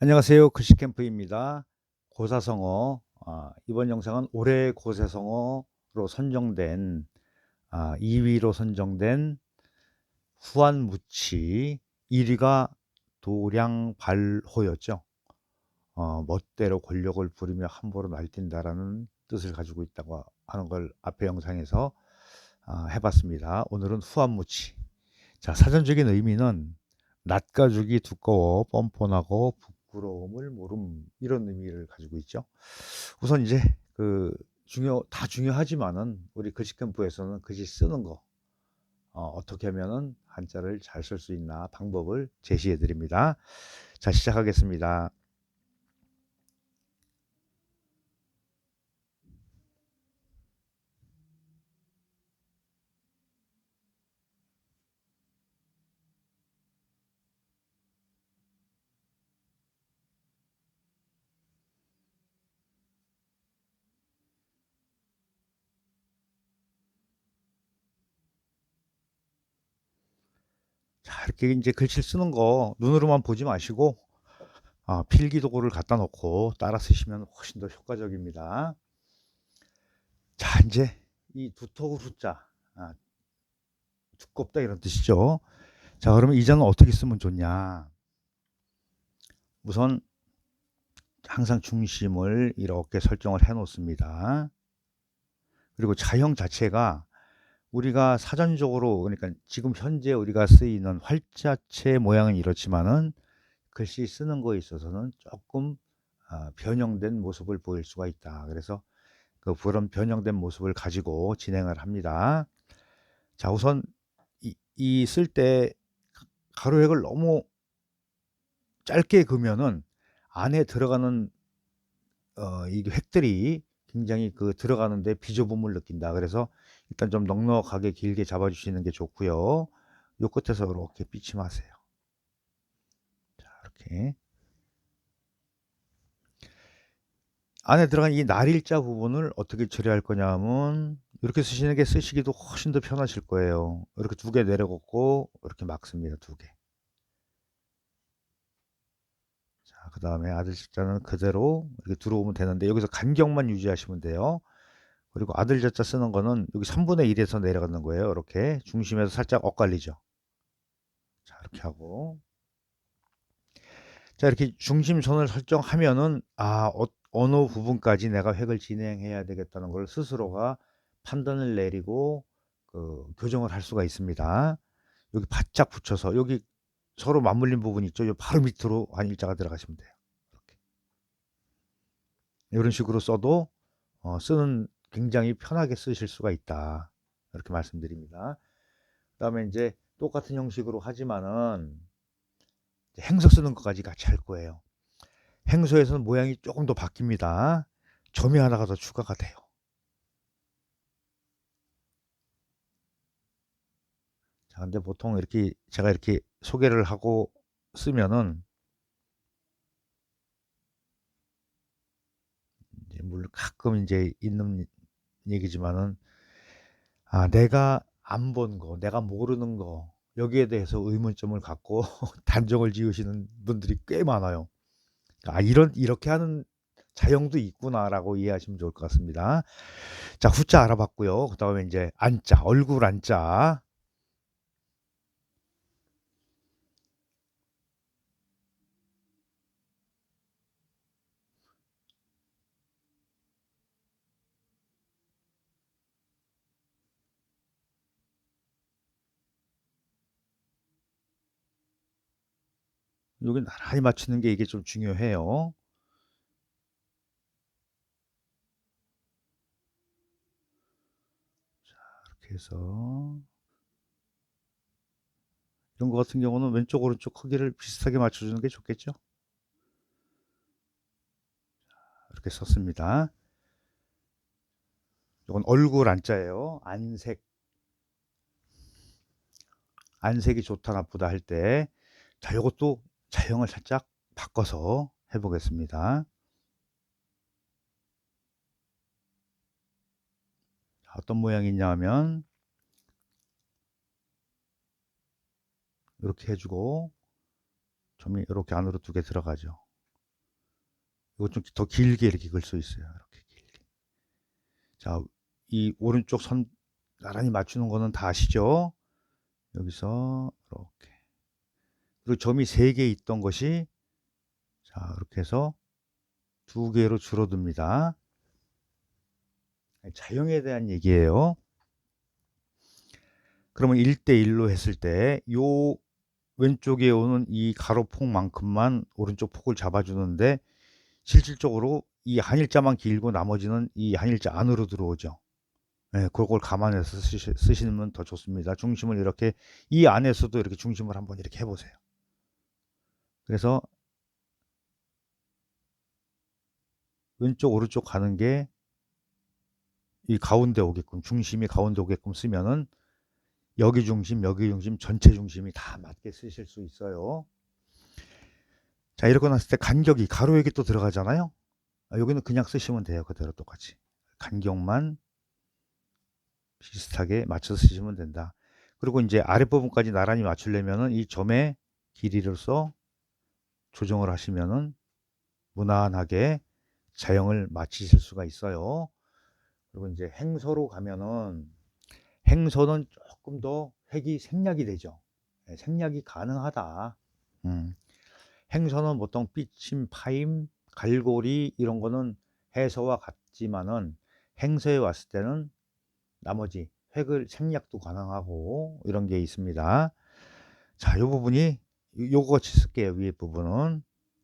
안녕하세요. 크시캠프입니다. 고사성어 아, 이번 영상은 올해 고사성어로 선정된 아, 2위로 선정된 후한무치 1위가 도량발호였죠. 어, 멋대로 권력을 부리며 함부로 날뛴다라는 뜻을 가지고 있다고 하는 걸 앞에 영상에서 아, 해봤습니다. 오늘은 후한무치. 자, 사전적인 의미는 낯가죽이 두꺼워 뻔뻔하고 부끄러움을 모름 이런 의미를 가지고 있죠. 우선 이제 그 중요 다 중요하지만은 우리 글씨 캠프에서는 글씨 쓰는 거 어, 어떻게 하면은 한자를 잘 쓸 수 있나 방법을 제시해 드립니다. 자 시작하겠습니다. 자 이렇게 이제 글씨 쓰는 거 눈으로만 보지 마시고 아, 필기 도구를 갖다 놓고 따라 쓰시면 훨씬 더 효과적입니다. 자 이제 이 두터울 후자 아, 두껍다 이런 뜻이죠. 자 그러면 이 자는 어떻게 쓰면 좋냐? 우선 항상 중심을 이렇게 설정을 해 놓습니다. 그리고 자형 자체가 우리가 사전적으로 그러니까 지금 현재 우리가 쓰이는 활자체 모양은 이렇지만은 글씨 쓰는 거에 있어서는 조금 아, 변형된 모습을 보일 수가 있다. 그래서 그 그런 변형된 모습을 가지고 진행을 합니다. 자, 우선 이 쓸 때 가로획을 너무 짧게 그면은 안에 들어가는 어, 이 획들이 굉장히 그 들어가는데 비좁음을 느낀다. 그래서 일단 좀 넉넉하게 길게 잡아주시는 게 좋고요. 요 끝에서 이렇게 비침하세요. 자, 이렇게 안에 들어간 이 날일자 부분을 어떻게 처리할 거냐면 이렇게 쓰시는 게 쓰시기도 훨씬 더 편하실 거예요. 이렇게 두 개 내려갖고 이렇게 막습니다. 두 개. 자, 그 다음에 아들 자는 그대로 이렇게 들어오면 되는데 여기서 간격만 유지하시면 돼요. 그리고 아들 자자 쓰는 거는 여기 3분의 1에서 내려가는 거예요. 이렇게 중심에서 살짝 엇갈리죠. 자, 이렇게 하고 자, 이렇게 중심선을 설정하면은 아, 어, 어느 부분까지 내가 획을 진행해야 되겠다는 걸 스스로가 판단을 내리고 그 교정을 할 수가 있습니다. 여기 바짝 붙여서 여기 서로 맞물린 부분 있죠. 요 바로 밑으로 한 일자가 들어가시면 돼요. 이렇게. 이런 식으로 써도 어, 쓰는 굉장히 편하게 쓰실 수가 있다. 이렇게 말씀드립니다. 그 다음에 이제 똑같은 형식으로 하지만은 행서 쓰는 것까지 같이 할 거예요. 행소에서는 모양이 조금 더 바뀝니다. 점이 하나가 더 추가가 돼요. 근데 보통 이렇게 제가 이렇게 소개를 하고 쓰면은 이제 물론 가끔 이제 있는 얘기지만은 아, 내가 안 본 거, 내가 모르는 거 여기에 대해서 의문점을 갖고 단정을 지으시는 분들이 꽤 많아요. 아, 이런 이렇게 하는 자형도 있구나라고 이해하시면 좋을 것 같습니다. 자, 후자 알아봤고요. 그다음에 이제 안자, 얼굴 안자. 여기 나란히 맞추는 게 이게 좀 중요해요. 자, 이렇게 해서 이런 거 같은 경우는 왼쪽 오른쪽 크기를 비슷하게 맞춰주는 게 좋겠죠. 이렇게 썼습니다. 이건 얼굴 안자예요. 안색. 안색이 좋다 나쁘다 할 때. 자, 이것도 자형을 살짝 바꿔서 해보겠습니다. 어떤 모양이냐 하면 이렇게 해주고 점이 이렇게 안으로 두 개 들어가죠. 이거 좀더 길게 이렇게 글 수 있어요. 이렇게 길게. 자, 이 오른쪽 선 나란히 맞추는 거는 다 아시죠? 여기서 이렇게. 그리고 점이 세개 있던 것이 자, 이렇게 해서 두 개로 줄어듭니다. 자형에 대한 얘기예요. 그러면 1대1로 했을 때 요 왼쪽에 오는 이 가로폭만큼만 오른쪽 폭을 잡아주는데 실질적으로 이 한일자만 길고 나머지는 이 한일자 안으로 들어오죠. 네, 그걸 감안해서 쓰시, 쓰시면 더 좋습니다. 중심을 이렇게 이 안에서도 이렇게 중심을 한번 이렇게 해보세요. 그래서 왼쪽 오른쪽 가는 게 이 가운데 오게끔 중심이 가운데 오게끔 쓰면은 여기 중심 여기 중심 전체 중심이 다 맞게 쓰실 수 있어요. 자 이렇게 났을 때 간격이 가로역이 또 들어가잖아요. 아, 여기는 그냥 쓰시면 돼요. 그대로 똑같이 간격만 비슷하게 맞춰 쓰시면 된다. 그리고 이제 아랫부분까지 나란히 맞추려면은 이 점의 길이로서 조정을 하시면은 무난하게 자형을 맞추실 수가 있어요. 그리고 이제 행서로 가면은 행서는 조금 더 획이 생략이 되죠. 네, 생략이 가능하다. 음. 행서는 보통 삐침, 파임, 갈고리 이런 거는 해서와 같지만은 행서에 왔을 때는 나머지 획을 생략도 가능하고 이런 게 있습니다. 자, 이 부분이 요거 쓸게요. 위에 부분은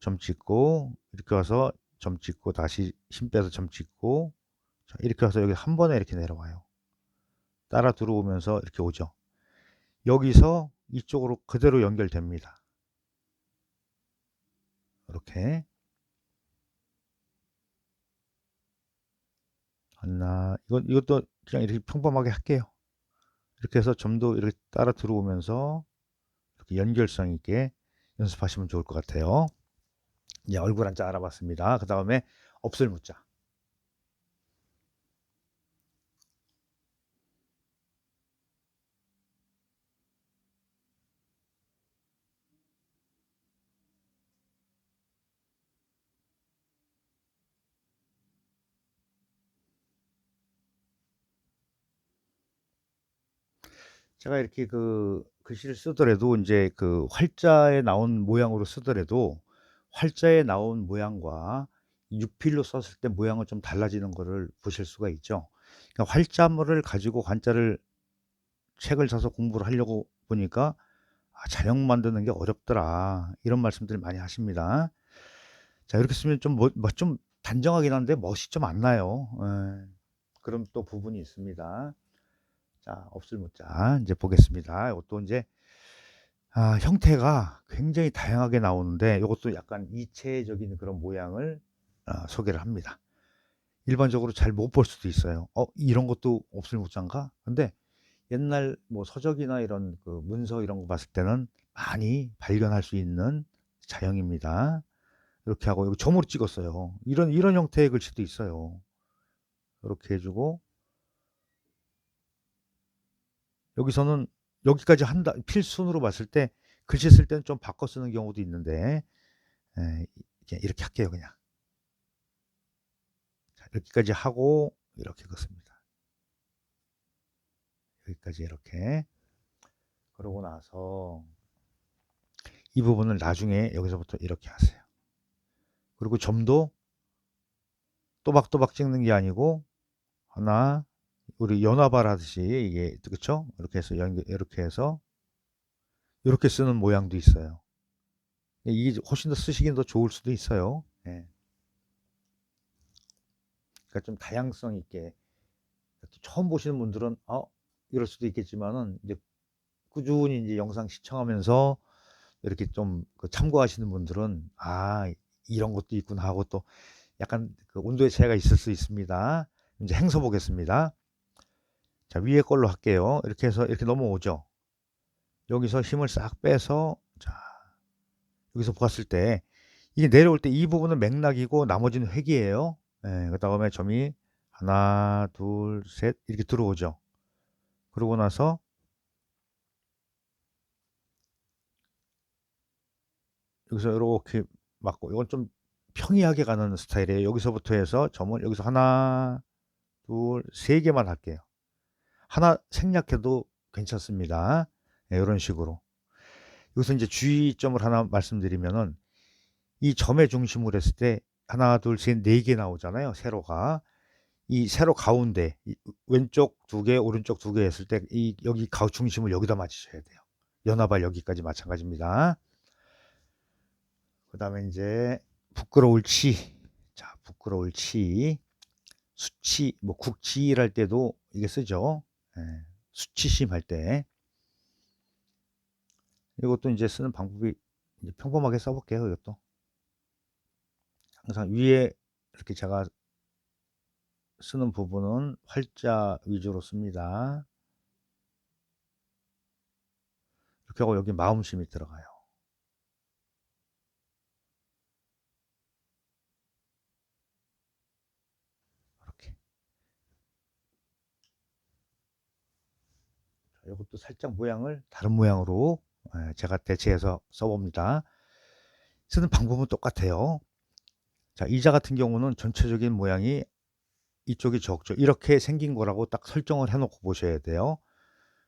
점 찍고 이렇게 와서 점 찍고 다시 힘 빼서 점 찍고 자, 이렇게 와서 여기 한 번에 이렇게 내려와요. 따라 들어오면서 이렇게 오죠. 여기서 이쪽으로 그대로 연결됩니다. 이렇게 하나 이건 이것도 그냥 이렇게 평범하게 할게요. 이렇게 해서 점도 이렇게 따라 들어오면서 연결성 있게 연습하시면 좋을 것 같아요. 이제 얼굴 한자 알아봤습니다. 그 다음에 없을 묻자. 제가 이렇게 그 글씨를 쓰더라도 이제 그 활자에 나온 모양으로 쓰더라도 활자에 나온 모양과 육필로 썼을 때 모양은 좀 달라지는 거를 보실 수가 있죠. 그러니까 활자물을 가지고 관자를 책을 사서 공부를 하려고 보니까 아, 자형 만드는 게 어렵더라 이런 말씀들 많이 하십니다. 자 이렇게 쓰면 좀 뭐, 좀 단정하긴 한데 멋이 좀 안 나요. 에, 그런 또 부분이 있습니다. 자, 없을 묻자 이제 보겠습니다. 이것도 이제 아, 형태가 굉장히 다양하게 나오는데 이것도 약간 이체적인 그런 모양을 아, 소개를 합니다. 일반적으로 잘 못 볼 수도 있어요. 어, 이런 것도 없을 묻자인가? 근데 옛날 뭐 서적이나 이런 그 문서 이런 거 봤을 때는 많이 발견할 수 있는 자형입니다. 이렇게 하고 여기 점으로 찍었어요. 이런 이런 형태의 글씨도 있어요. 이렇게 해주고 여기서는 여기까지 한다 필순으로 봤을 때 글씨 쓸 때는 좀 바꿔 쓰는 경우도 있는데 에, 이렇게 할게요 그냥. 자, 여기까지 하고 이렇게 긋습니다. 여기까지 이렇게 그러고 나서 이 부분을 나중에 여기서부터 이렇게 하세요. 그리고 점도 또박또박 찍는 게 아니고 하나 우리 연화발 하듯이 이게 그렇죠? 이렇게 해서 이렇게 해서 이렇게 쓰는 모양도 있어요. 이게 훨씬 더 쓰시기는 더 좋을 수도 있어요. 예. 그러니까 좀 다양성 있게 처음 보시는 분들은 어 이럴 수도 있겠지만은 이제 꾸준히 이제 영상 시청하면서 이렇게 좀그 참고하시는 분들은 아 이런 것도 있구나 하고 또 약간 그 온도의 차이가 있을 수 있습니다. 이제 행서 보겠습니다. 자, 위에 걸로 할게요. 이렇게 해서 이렇게 넘어오죠. 여기서 힘을 싹 빼서 자, 여기서 보았을 때 이게 내려올 때 이 부분은 맥락이고 나머지는 획이에요. 예, 그 다음에 점이 하나, 둘, 셋 이렇게 들어오죠. 그러고 나서 여기서 이렇게 맞고 이건 좀 평이하게 가는 스타일이에요. 여기서부터 해서 점을 여기서 하나, 둘, 세 개만 할게요. 하나 생략해도 괜찮습니다. 네, 이런 식으로. 여기서 이제 주의점을 하나 말씀드리면은 이 점의 중심으로 했을 때 하나, 둘, 셋, 네 개 나오잖아요. 세로가. 이 세로 가운데 이 왼쪽 두 개, 오른쪽 두 개 했을 때 이 여기 가우 중심을 여기다 맞추셔야 돼요. 연합할 여기까지 마찬가지입니다. 그다음에 이제 부끄러울 치. 자, 부끄러울 치. 수치, 뭐 국치일 때도 이게 쓰죠. 예, 수치심 할 때. 이것도 이제 쓰는 방법이 이제 평범하게 써볼게요. 이것도. 항상 위에 이렇게 제가 쓰는 부분은 활자 위주로 씁니다. 이렇게 하고 여기 마음심이 들어가요. 이렇게. 자, 이것도 살짝 모양을 다른 모양으로 예, 제가 대체해서 써봅니다. 쓰는 방법은 똑같아요. 자, 이자 같은 경우는 전체적인 모양이 이쪽이 적죠. 이렇게 생긴 거라고 딱 설정을 해놓고 보셔야 돼요.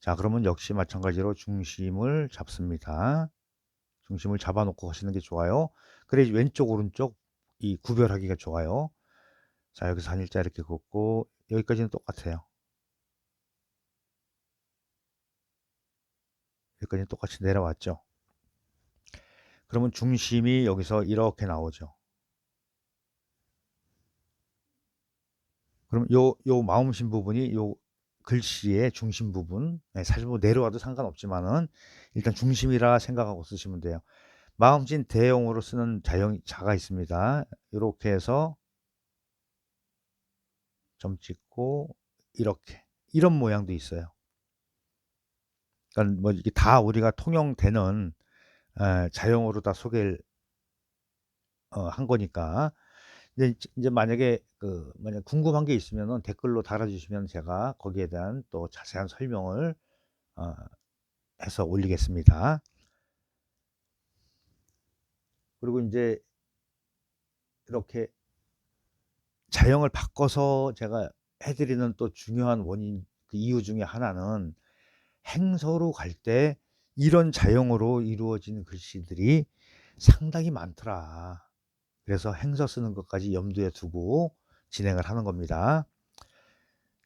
자, 그러면 역시 마찬가지로 중심을 잡습니다. 중심을 잡아놓고 가시는 게 좋아요. 그래 왼쪽 오른쪽 이 구별하기가 좋아요. 자, 여기서 한 일자 이렇게 긋고 여기까지는 똑같아요. 여기까지는 똑같이 내려왔죠. 그러면 중심이 여기서 이렇게 나오죠. 그럼 요, 요 마음심 부분이 요 글씨의 중심 부분, 네, 사실 뭐 내려와도 상관없지만은 일단 중심이라 생각하고 쓰시면 돼요. 마음진 대용으로 쓰는 자형, 자가 있습니다. 이렇게 해서 점 찍고 이렇게 이런 모양도 있어요. 그러니까 뭐 이게 다 우리가 통용되는 에, 자용으로 다 소개를 어, 한 거니까 이제, 이제 만약에 그 만약 궁금한 게 있으면은 댓글로 달아주시면 제가 거기에 대한 또 자세한 설명을 어, 해서 올리겠습니다. 그리고 이제 이렇게 자형을 바꿔서 제가 해드리는 또 중요한 원인 그 이유 중에 하나는 행서로 갈 때 이런 자형으로 이루어진 글씨들이 상당히 많더라. 그래서 행서 쓰는 것까지 염두에 두고 진행을 하는 겁니다.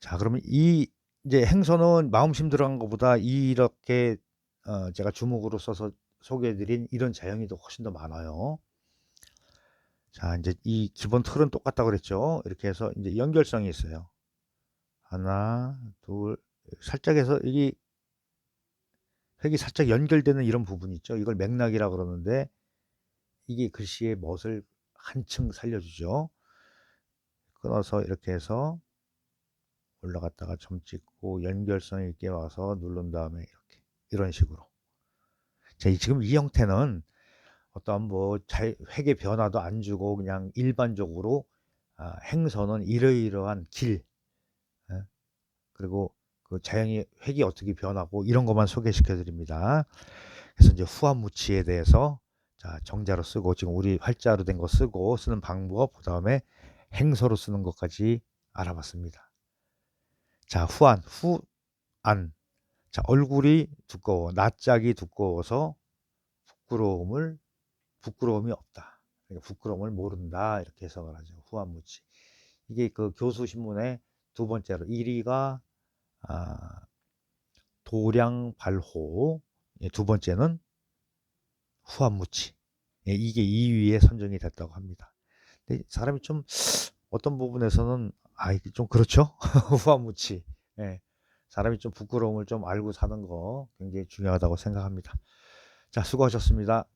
자, 그러면 이 이제 행서는 마음심 들어간 것보다 이렇게 어 제가 주목으로 써서 소개해-드린 이런 자형이 더 훨씬 더 많아요. 자, 이제 이 기본 틀은 똑같다고 그랬죠. 이렇게 해서 이제 연결성이 있어요. 하나, 둘, 살짝 해서 여기 획이 살짝 연결되는 이런 부분이 있죠. 이걸 맥락이라 그러는데 이게 글씨의 멋을 한층 살려주죠. 끊어서 이렇게 해서 올라갔다가 점 찍고 연결성 있게 와서 누른 다음에 이렇게 이런 식으로 자 지금 이 형태는 어떠한 뭐 획의 변화도 안 주고 그냥 일반적으로 아, 행선은 이러이러한 길 예? 그리고 그 자연이 획이 어떻게 변하고 이런 것만 소개시켜 드립니다. 그래서 이제 후한무치에 대해서 자, 정자로 쓰고 지금 우리 활자로 된 거 쓰고 쓰는 방법 그다음에 행서로 쓰는 것까지 알아봤습니다. 자, 후안, 후안. 자, 얼굴이 두꺼워. 낯짝이 두꺼워서 부끄러움을 부끄러움이 없다. 그러니까 부끄러움을 모른다. 이렇게 해석을 하죠. 후안무치. 이게 그 교수 신문의 두 번째로 1위가 아, 도량발호. 예, 두 번째는 후한무치. 예, 이게 2위에 선정이 됐다고 합니다. 근데 사람이 좀 어떤 부분에서는 아 이게 좀 그렇죠? 후한무치. 예. 사람이 좀 부끄러움을 좀 알고 사는 거 굉장히 중요하다고 생각합니다. 자, 수고하셨습니다.